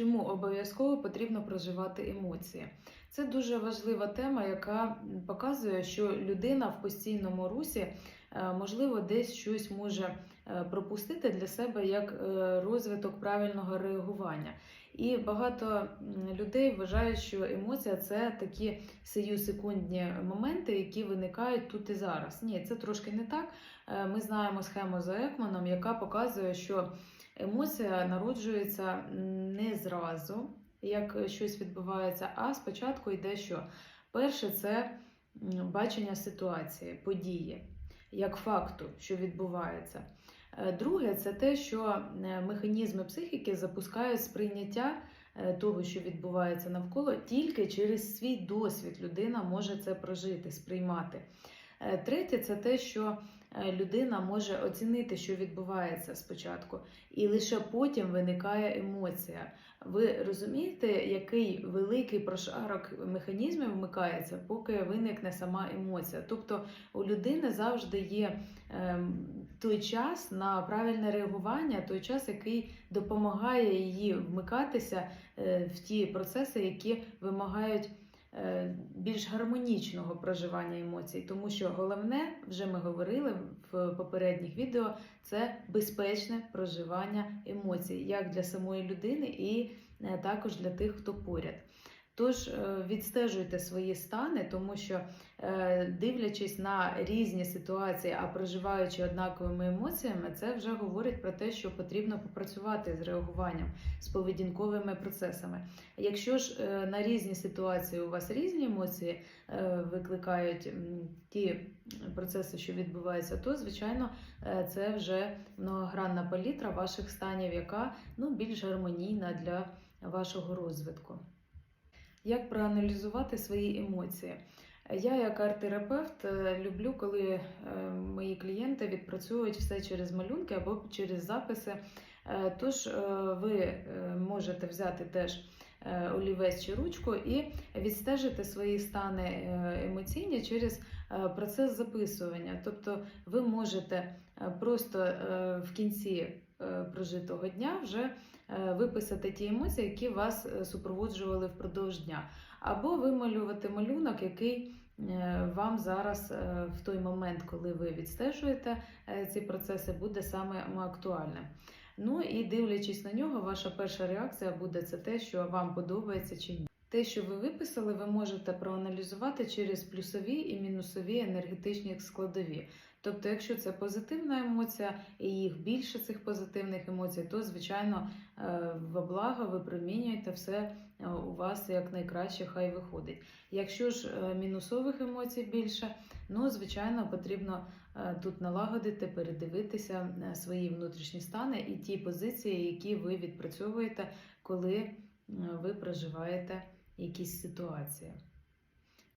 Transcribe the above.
Чому обов'язково потрібно проживати емоції? Це дуже важлива тема, яка показує, що людина в постійному русі, можливо, десь щось може е, пропустити для себе як е, розвиток правильного реагування. І багато людей вважають, що емоція це такі сию-секундні моменти, які виникають тут і зараз. Ні, це трошки не так. Е, Ми знаємо схему за Екманом, яка показує, що емоція народжується не зразу, як щось відбувається, а спочатку йде що? Перше, це бачення ситуації, події, як факту, що відбувається. Е, Друге, це те, що е, механізми психіки запускають сприйняття е, того, що відбувається навколо, тільки через свій досвід людина може це прожити, сприймати. Е, Третє, це те, що е, людина може оцінити, що відбувається спочатку, і лише потім виникає емоція. Ви розумієте, який великий прошарок механізмів вмикається, поки виникне сама емоція. Тобто у людини завжди є ем, той час на правильне реагування, той час, який допомагає її вмикатися е, в ті процеси, які вимагають більш гармонічного проживання емоцій. Тому що головне, вже ми говорили в попередніх відео, це безпечне проживання емоцій, як для самої людини, і е, також для тих, хто поряд. Тож е, відстежуйте свої стани, тому що е, дивлячись на різні ситуації, а проживаючи однаковими емоціями, це вже говорить про те, що потрібно попрацювати з реагуванням, з поведінковими процесами. Якщо ж е, на різні ситуації у вас різні емоції викликають ті процеси, що відбуваються, то звичайно це вже многогранна палітра ваших станів, яка ну, більш гармонійна для вашого розвитку. Як проаналізувати свої емоції? Я, як арт-терапевт, е, люблю, коли е, мої клієнти відпрацьовують все через малюнки або через записи. Е, Тож ви можете взяти теж олівець чи ручку і відстежити свої стани емоційні через процес записування. Тобто ви можете просто в кінці прожитого дня вже виписати ті емоції, які вас е, супроводжували впродовж дня, або вималювати малюнок, який е, вам зараз е, в той момент, коли ви відстежуєте е, ці процеси, буде саме актуальним. Ну і дивлячись на нього, ваша перша реакція буде це те, що вам подобається чи ні. Те, що ви виписали, ви можете проаналізувати через плюсові і мінусові енергетичні складові. Тобто, якщо це позитивна емоція і їх більше цих позитивних емоцій, то звичайно е, во благо ви примінюєте все е, у вас як найкраще, хай виходить. Якщо ж е, мінусових емоцій більше, ну звичайно потрібно тут налагодити, передивитися свої внутрішні стани і ті позиції, які ви відпрацьовуєте, коли ви проживаєте якісь ситуації.